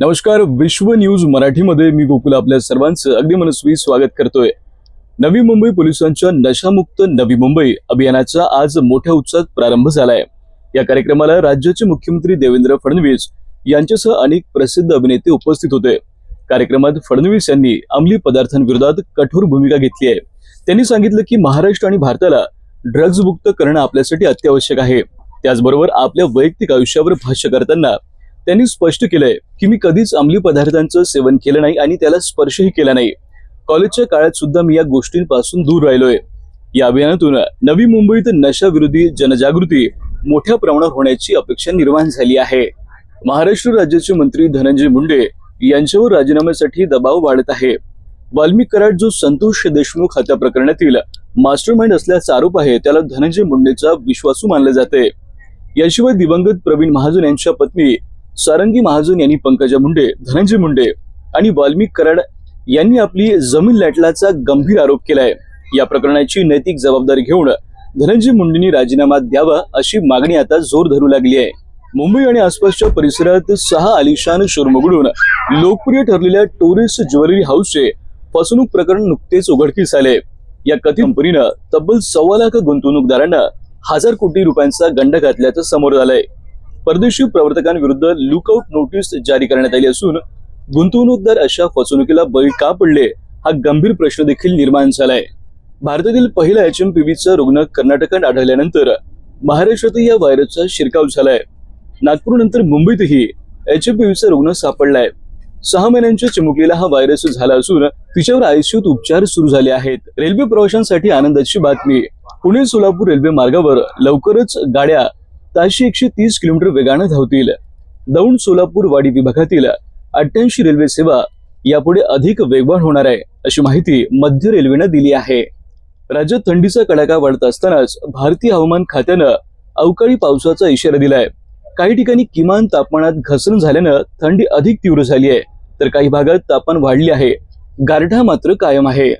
नमस्कार विश्व न्यूज मराठीमध्ये मी गोकुल आपल्या सर्वांचं अगदी मनस्वी स्वागत करतोय. नवी मुंबई पोलिसांच्या नशामुक्त नवी मुंबई अभियानाचा आज मोठ्या उत्साहात प्रारंभ झालाय. या कार्यक्रमाला राज्याचे मुख्यमंत्री देवेंद्र फडणवीस यांच्यासह अनेक प्रसिद्ध अभिनेते उपस्थित होते. कार्यक्रमात फडणवीस यांनी अंमली पदार्थांविरोधात कठोर भूमिका घेतली आहे. त्यांनी सांगितलं की महाराष्ट्र आणि भारताला ड्रग्ज मुक्त करणं आपल्यासाठी अत्यावश्यक आहे. त्याचबरोबर आपल्या वैयक्तिक आयुष्यावर भाष्य करताना त्यांनी स्पष्ट केलंय की मी कधीच अंमली पदार्थांचं सेवन केलं नाही आणि त्याला स्पर्शही केला नाही. कॉलेजच्या काळात सुद्धा मी या गोष्टींपासून दूर राहिलोय. या अभियानातून नवी मुंबईत नशाविरोधी जनजागृती मोठ्या प्रमाणावर होण्याची अपेक्षा निर्माण झाली आहे. महाराष्ट्र राज्याचे मंत्री धनंजय मुंडे यांच्यावर राजीनाम्यासाठी दबाव वाढत आहे. वाल्मिक कराड जो संतोष देशमुख हत्या प्रकरणातील मास्टर माइंड असल्याचा आरोप आहे त्याला धनंजय मुंडेचा विश्वासू मानले जाते याशिवाय दिवंगत प्रवीण महाजन यांच्या पत्नी सारंगी महाजन यांनी पंकजा मुंडे धनंजय मुंडे आणि वाल्मिक कराड यांनी आपली जमीन लाटल्याचा गंभीर आरोप केला आहे या प्रकरणाची नैतिक जबाबदारी घेऊन धनंजय मुंडेंनी राजीनामा द्यावा अशी मागणी आता जोर धरू लागली आहे. मुंबई आणि आसपासच्या परिसरात सहा आलिशान शोरूम लोकप्रिय ठरलेल्या टुरिस्ट ज्वेलरी हाऊसचे फसवणूक प्रकरण नुकतेच उघडकीस आले. या कथित कंपनीनं तब्बल सव्वा लाख गुंतवणूकदारांना हजार कोटी रुपयांचा गंड घातल्याचं समोर आलंय. परदेशी प्रवर्तकांविरुद्ध लुकआउट नोटीस जारी करण्यात आली असून गुंतवणूकदार अशा फसवणुकीला बळी का पडले हा गंभीर प्रश्न देखील निर्माण झालाय. भारतातील पहिला एच एम चा रुग्ण कर्नाटकात आढळल्यानंतर महाराष्ट्रातही या व्हायरसचा शिरकाव झालाय. नागपूरनंतर मुंबईतही एच एम पीव्हीचा रुग्ण सापडलाय. सहा महिन्यांच्या चिमुकलीला हा व्हायरस झाला असून तिच्यावर आयसीयूत उपचार सुरू झाले आहेत. रेल्वे प्रवाशांसाठी आनंदाची बातमी. पुणे सोलापूर रेल्वे मार्गावर लवकरच गाड्या ताशी एकशे तीस किलोमीटर वेगानं धावतील. दौंड सोलापूर वाडी विभागातील अठ्ठ्याऐंशी रेल्वे सेवा यापुढे अधिक वेगवान होणार आहे अशी माहिती मध्य रेल्वेनं दिली आहे. राज्यात थंडीचा कडाका वाढत असतानाच भारतीय हवामान खात्यानं अवकाळी पावसाचा इशारा दिलाय. काही ठिकाणी किमान तापमानात घसरण झाल्यानं थंडी अधिक तीव्र झाली आहे तर काही भागात तापमान वाढले आहे. गारठा मात्र कायम आहे.